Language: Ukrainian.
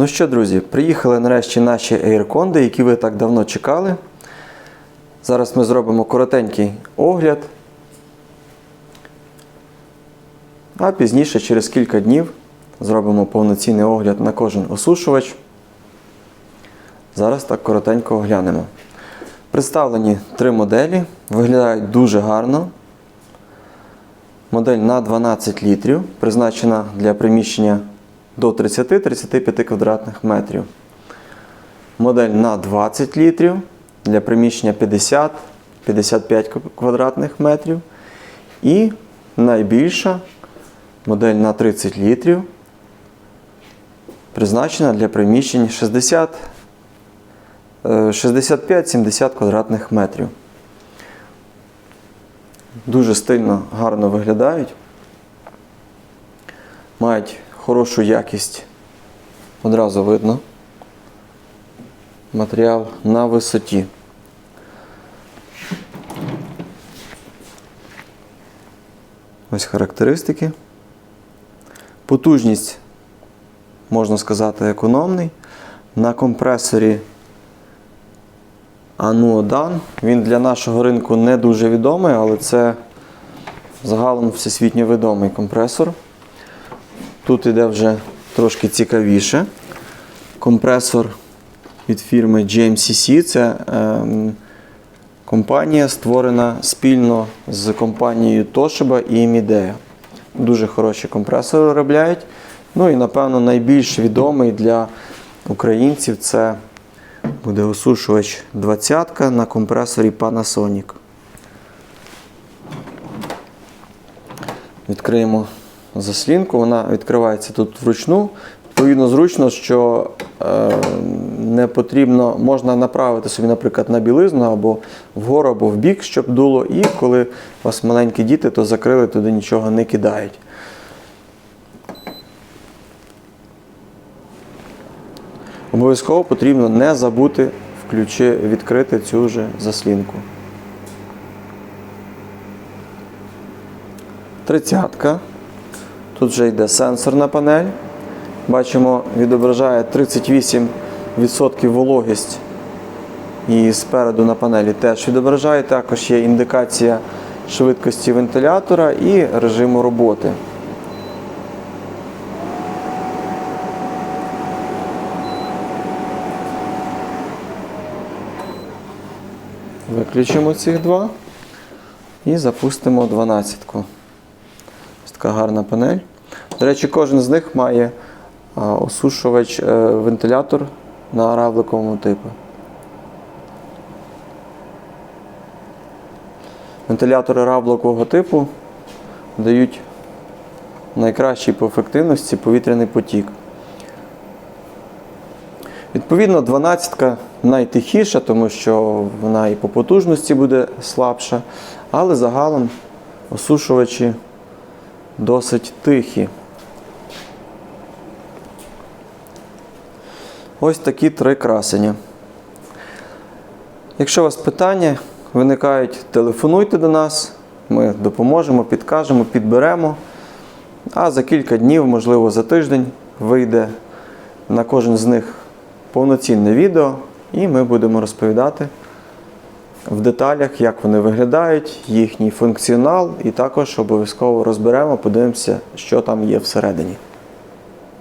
Ну що, друзі, приїхали нарешті наші AirConди, які ви так давно чекали. Зараз ми зробимо коротенький огляд. А пізніше, через кілька днів, зробимо повноцінний огляд на кожен осушувач. Зараз так коротенько оглянемо. Представлені три моделі, виглядають дуже гарно. Модель на 12 літрів, призначена для приміщення до 30-35 квадратних метрів. Модель на 20 літрів для приміщення 50-55 квадратних метрів. І найбільша модель на 30 літрів, призначена для приміщень 60 е, 65-70 квадратних метрів. Дуже стильно, гарно виглядають. Мають хорошу якість. Одразу видно. Матеріал на висоті. Ось характеристики. Потужність, можна сказати, економний. На компресорі Ануодан. Він для нашого ринку не дуже відомий, але це загалом всесвітньо відомий компресор. Тут іде вже трошки цікавіше. Компресор від фірми GMCC. Це ем, компанія, створена спільно з компанією Toshiba і Midea. Дуже хороші компресори виробляють. Ну і, напевно, найбільш відомий для українців це буде осушувач 20 на компресорі Panasonic. Відкриємо заслінку, вона відкривається тут вручну. Відповідно, зручно, що е, не потрібно, можна направити собі, наприклад, на білизну або вгору, або в бік, щоб дуло. І коли у вас маленькі діти, то закрили, туди нічого не кидають. Обов'язково потрібно не забути включи, відкрити цю же заслінку. Тридцятка. Тут вже йде сенсорна панель. Бачимо, відображає 38% вологість. І спереду на панелі теж відображає. Також є індикація швидкості вентилятора і режиму роботи. Виключимо цих два і запустимо 12-ку. Ось така гарна панель. До речі, кожен з них має осушувач, е, вентилятор на равликовому типу. Вентилятори равликового типу дають найкращий по ефективності повітряний потік. Відповідно, 12-ка найтихіша, тому що вона і по потужності буде слабша, але загалом осушувачі досить тихі. Ось такі три красення. Якщо у вас питання виникають, телефонуйте до нас, ми допоможемо, підкажемо, підберемо. А за кілька днів, можливо, за тиждень вийде на кожен з них повноцінне відео, і ми будемо розповідати в деталях, як вони виглядають, їхній функціонал, і також обов'язково розберемо, подивимося, що там є всередині.